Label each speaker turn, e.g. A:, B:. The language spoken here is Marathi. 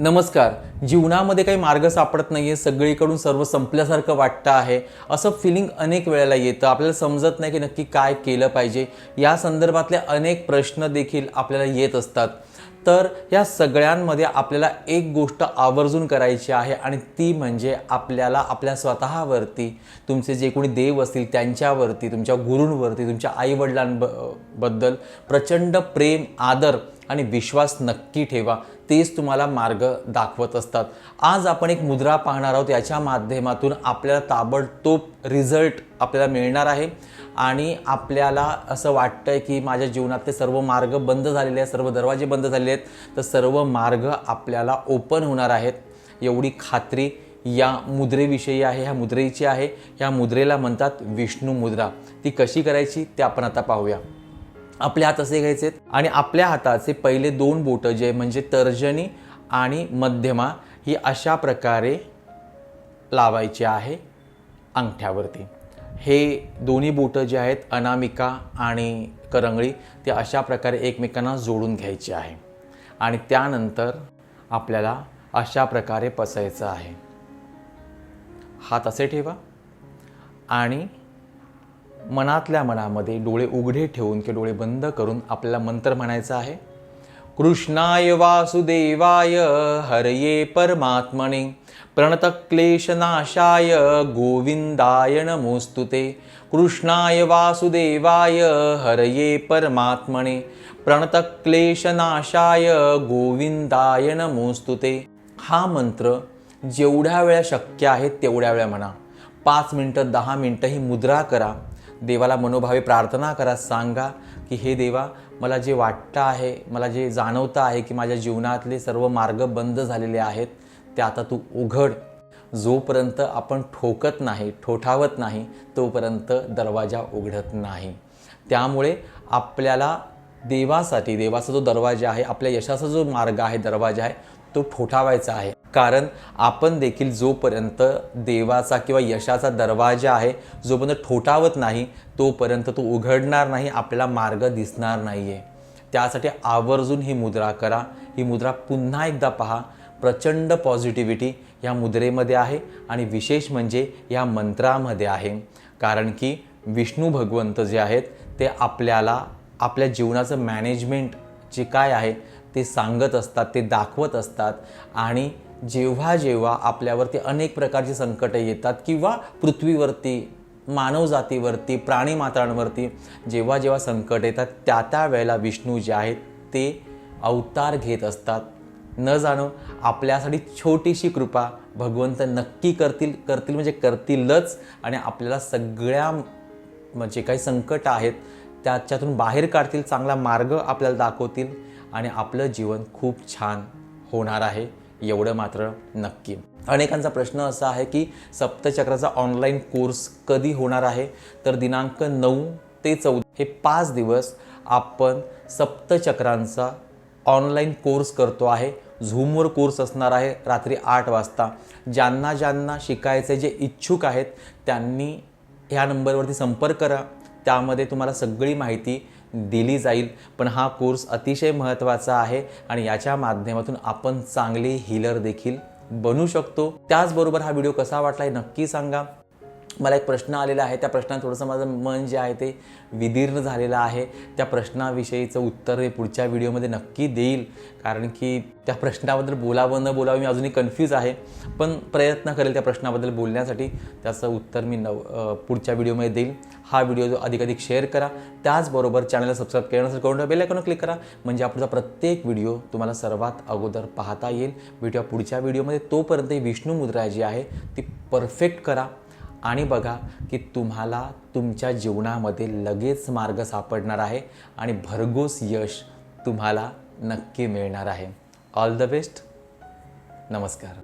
A: नमस्कार. जीवनामध्ये काही मार्ग सापडत नाही आहे सगळीकडून सर्व संपल्यासारखं वाटतं आहे. असं फिलिंग अनेक वेळेला येतं. आपल्याला समजत नाही की नक्की काय केलं पाहिजे. या संदर्भातले अनेक प्रश्न देखील आपल्याला येत असतात. तर या सगळ्यांमध्ये आपल्याला एक गोष्ट आवर्जून करायची आहे आणि ती म्हणजे आपल्याला आपल्या स्वतःवरती तुमचे जे कोणी देव असतील त्यांच्यावरती तुमच्या गुरूंवरती तुमच्या आईवडिलांबद्दल प्रचंड प्रेम आदर आणि विश्वास नक्की ठेवा. तेच तुम्हाला मार्ग दाखवत असतात. आज आपण एक मुद्रा पाहणार आहोत. याच्या माध्यमातून आपल्याला ताबडतोब रिझल्ट आपल्याला मिळणार आहे. आणि आपल्याला असं वाटतंय की माझ्या जीवनातले सर्व मार्ग बंद झालेले आहेत सर्व दरवाजे बंद झालेले आहेत. तर सर्व मार्ग आपल्याला ओपन होणार आहेत. एवढी खात्री या मुद्रेविषयी आहे ह्या मुद्रेची आहे. ह्या मुद्रेला म्हणतात विष्णू मुद्रा. ती कशी करायची? ते आपण आता पाहूया. आपले हात असे घ्यायचे आहेत आणि आपल्या हाताचे पहिले दोन बोटं जे म्हणजे तर्जनी आणि मध्यमा ही अशा प्रकारे लावायची आहे अंगठ्यावरती. हे दोन्ही बोटं जे आहेत अनामिका आणि करंगळी ते अशा प्रकारे एकमेकांना जोडून घ्यायचे आहे. आणि त्यानंतर आपल्याला अशा प्रकारे पसायचं आहे. हात असे ठेवा. आणि मनातल्या मनामध्ये डोळे उघडे ठेवून किंवा डोळे बंद करून आपल्याला मंत्र म्हणायचा आहे. कृष्णाय वासुदेवाय हरये परमात्मने. प्रणतक्लेशनाशाय गोविंदाय नमोस्तुते. कृष्णाय वासुदेवाय हरये परमात्मने. प्रणतक्लेशनाशाय गोविंदाय नमोस्तुते. हा मंत्र जेवढ्या वेळा शक्य आहे तेवढ्या वेळा म्हणा. पाच मिनटं दहा मिनटं ही मुद्रा करा. देवाला मनोभावे प्रार्थना करा सांगा की हे देवा मला जे वाटतं आहे मला जे जाणवतं आहे की माझ्या जीवनातले सर्व मार्ग बंद झालेले आहेत ते आता तू उघड. जोपर्यंत आपण ठोकत नाही ठोठावत नाही तोपर्यंत दरवाजा उघडत नाही. त्यामुळे आपल्याला देवासाठी देवाचा जो दरवाजा आहे आपल्या यशाचा जो मार्ग आहे दरवाजा आहे तो ठोठावायचा आहे. कारण आपण देखील जोपर्यंत देवाचा किंवा यशाचा दरवाजा आहे जोपर्यंत ठोठावत नाही तोपर्यंत तो उघडणार नाही आपल्याला मार्ग दिसणार नाही आहे त्यासाठी आवर्जून ही मुद्रा करा. ही मुद्रा पुन्हा एकदा पहा. प्रचंड पॉझिटिव्हिटी या मुद्रेमध्ये आहे आणि विशेष म्हणजे या मंत्रामध्ये आहे. कारण की विष्णू भगवंत जे आहेत ते आपल्याला आपल्या जीवनाचं मॅनेजमेंट जे काय आहे ते सांगत असतात ते दाखवत असतात आणि जेव्हा जेव्हा आपल्यावरती अनेक प्रकारची संकटं येतात किंवा पृथ्वीवरती मानवजातीवरती प्राणीमात्रांवरती जेव्हा जेव्हा संकट येतात त्या त्या वेळेला विष्णू जे आहेत ते अवतार घेत असतात. न जाणो आपल्यासाठी छोटीशी कृपा भगवंत नक्की करतील करतील म्हणजे करतीलच आणि आपल्याला सगळ्या म्हणजे काही संकट आहेत त्याच्यातून बाहेर काढतील चांगला मार्ग आपल्याला दाखवतील आणि आपलं जीवन खूप छान होणार आहे. एवढं मात्र नक्की. अनेकांचा प्रश्न असा आहे की सप्तचक्राचा ऑनलाईन कोर्स कधी होणार आहे? तर दिनांक नऊ ते चौदा हे पाच दिवस आपण सप्तचक्रांचा ऑनलाईन कोर्स करतो आहे. झूमवर कोर्स असणार आहे रात्री आठ वाजता. ज्यांना ज्यांना शिकायचे जे इच्छुक आहेत त्यांनी ह्या नंबरवरती संपर्क करा. त्यामध्ये तुम्हाला सगळी माहिती दिली जाईल. पण हा कोर्स अतिशय महत्त्वाचा आहे आणि याच्या माध्यमातून आपण चांगले हिलर देखील बनू शकतो. त्याचबरोबर हा व्हिडिओ कसा वाटला हे नक्की सांगा. मला एक प्रश्न आलेला आहे. त्या प्रश्नात थोडंसं माझं मन जे आहे ते विदीर्ण झालेलं आहे. त्या प्रश्नाविषयीचं उत्तर हे पुढच्या व्हिडिओमध्ये नक्की देईल. कारण की त्या प्रश्नाबद्दल बोलावं न बोलावं मी अजूनही कन्फ्यूज आहे. पण प्रयत्न करेल त्या प्रश्नाबद्दल बोलण्यासाठी. त्याचं उत्तर मी नव पुढच्या व्हिडिओमध्ये देईल. हा व्हिडिओ अधिक अधिक शेअर करा. त्याचबरोबर चॅनलला सबस्क्राईब केल्यानंतर करून बेल आयकॉन क्लिक करा. म्हणजे आपला प्रत्येक व्हिडिओ तुम्हाला सर्वात अगोदर पाहता येईल. भेटूया पुढच्या व्हिडिओमध्ये तोपर्यंत ही विष्णू मुद्रा जी आहे ती परफेक्ट करा. आणि बघा की तुम्हाला तुमच्या जीवनामध्ये लगेच मार्ग सापडणार आहे आणि भरघोस यश तुम्हाला नक्की मिळणार आहे. ऑल द बेस्ट नमस्कार.